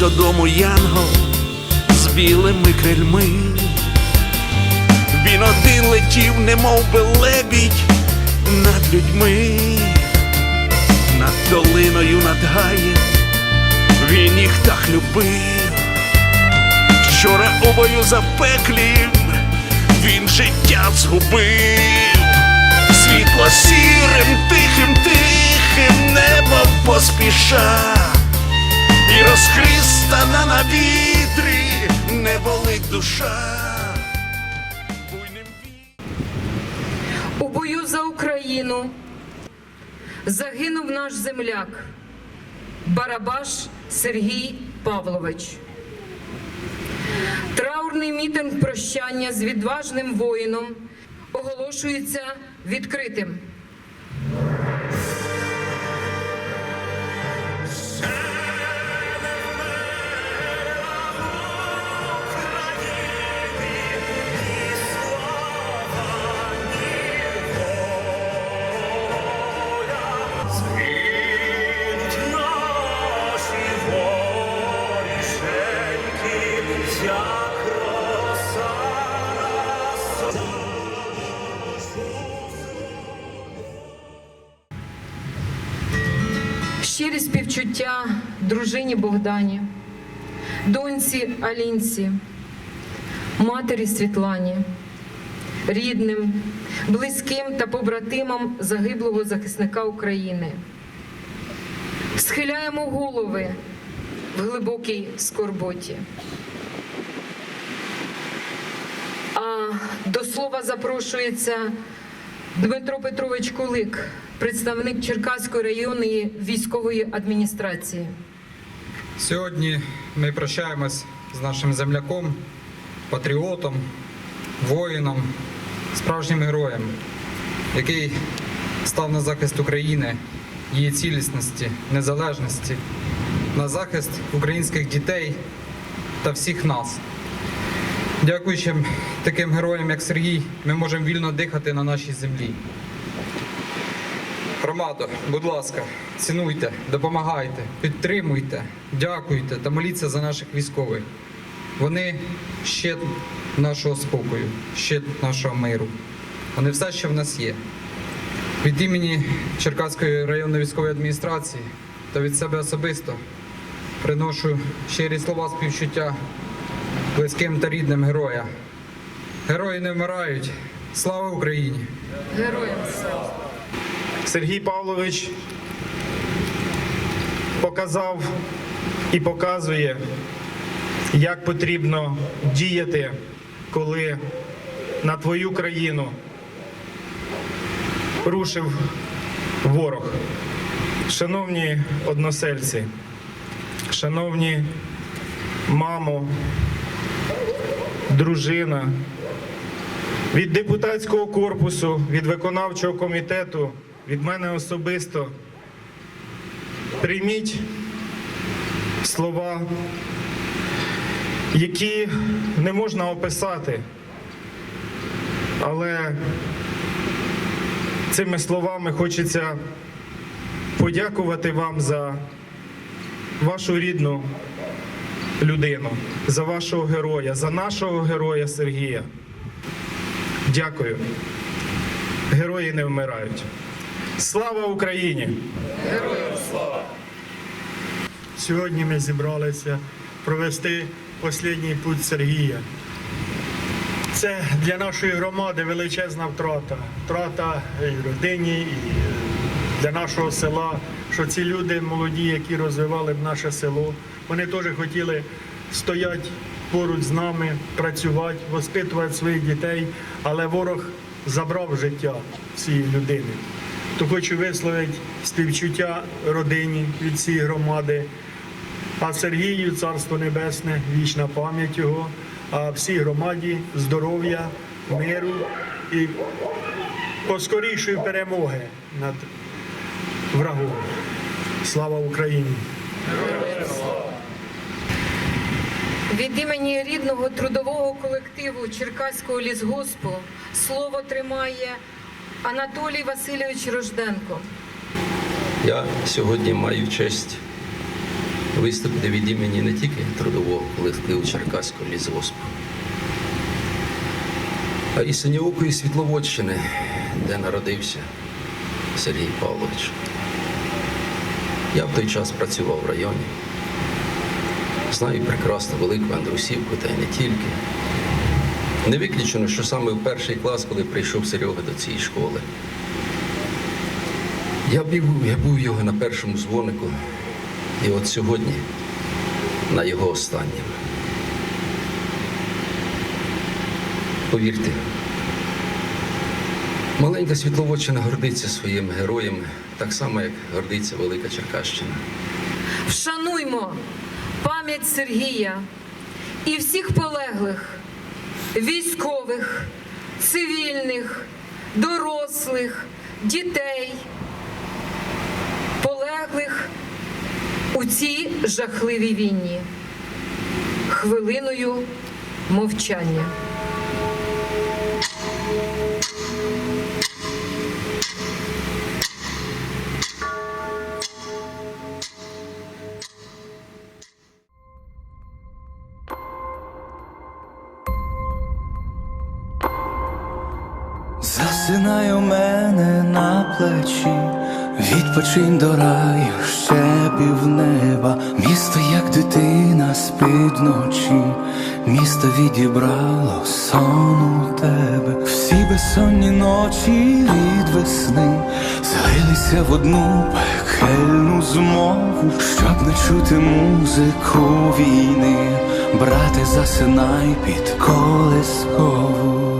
додому янгол з білими крильми. Він один летів, немов би лебідь над людьми, над долиною, над гаєм, він їх так любив. Вчора у бою запеклім він життя згубив, світло сірим, тихим, тихим небом поспіша, і розхристана на вітрі не болить душа. У бою за Україну загинув наш земляк Барабаш Сергій Павлович. Траурний мітинг прощання з відважним воїном оголошується відкритим. Щирі співчуття дружині Богдані, доньці Алінці, матері Світлані, рідним, близьким та побратимам загиблого захисника України. Схиляємо голови в глибокій скорботі. А до слова запрошується Дмитро Петрович Кулик, представник Черкаської районної військової адміністрації. Сьогодні ми прощаємось з нашим земляком, патріотом, воїном, справжнім героєм, який став на захист України, її цілісності, незалежності, на захист українських дітей та всіх нас. Дякуючи таким героям, як Сергій, ми можемо вільно дихати на нашій землі. Громадо, будь ласка, цінуйте, допомагайте, підтримуйте, дякуйте та моліться за наших військових. Вони щит нашого спокою, щит нашого миру. Вони все, що в нас є. Від імені Черкаської районної військової адміністрації та від себе особисто приношу щирі слова співчуття близьким та рідним героя. Герої не вмирають. Слава Україні! Героям слава! Сергій Павлович показав і показує, як потрібно діяти, коли на твою країну рушив ворог. Шановні односельці, шановні мамо, дружина, від депутатського корпусу, від виконавчого комітету, від мене особисто прийміть слова, які не можна описати, але цими словами хочеться подякувати вам за вашу рідну людину, за вашого героя, за нашого героя Сергія. Дякую. Герої не вмирають. Слава Україні! Героям слава! Сьогодні ми зібралися провести останній путь Сергія. Це для нашої громади величезна втрата. Втрата і родині, і для нашого села, що ці люди молоді, які розвивали б наше село, вони теж хотіли стояти поруч з нами, працювати, воспитувати своїх дітей, але ворог забрав життя цієї людини. То хочу висловити співчуття родині від цієї громади, а Сергію Царство Небесне, вічна пам'ять його, а всій громаді здоров'я, миру і поскорішої перемоги над врагом. Слава Україні! Від імені рідного трудового колективу Черкаського лісгоспу слово тримає Анатолій Васильович Рожденко. Я сьогодні маю честь виступити від імені не тільки трудового колективу Черкаського лісгоспу, а і Синьоокої Світловодщини, де народився Сергій Павлович. Я в той час працював в районі. Знаю прекрасно велику Андрусівку, та й не тільки. Не виключено, що саме в перший клас, коли прийшов Серега до цієї школи, я був, я був його на першому дзвонику, і от сьогодні на його останньому. Повірте, маленька Світловодщина гордиться своїми героями, так само, як гордиться Велика Черкащина. Вшануймо пам'ять Сергія і всіх полеглих, військових, цивільних, дорослих, дітей, полеглих у цій жахливій війні. Хвилиною мовчання. Засинай у мене на плечі, відпочинь до раю, ще півнеба, місто, як дитина спить ночі, місто відібрало сон у тебе, всі безсонні ночі від весни злилися в одну пекельну змову, щоб не чути музику війни, брате, засинай під колескову.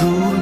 azul.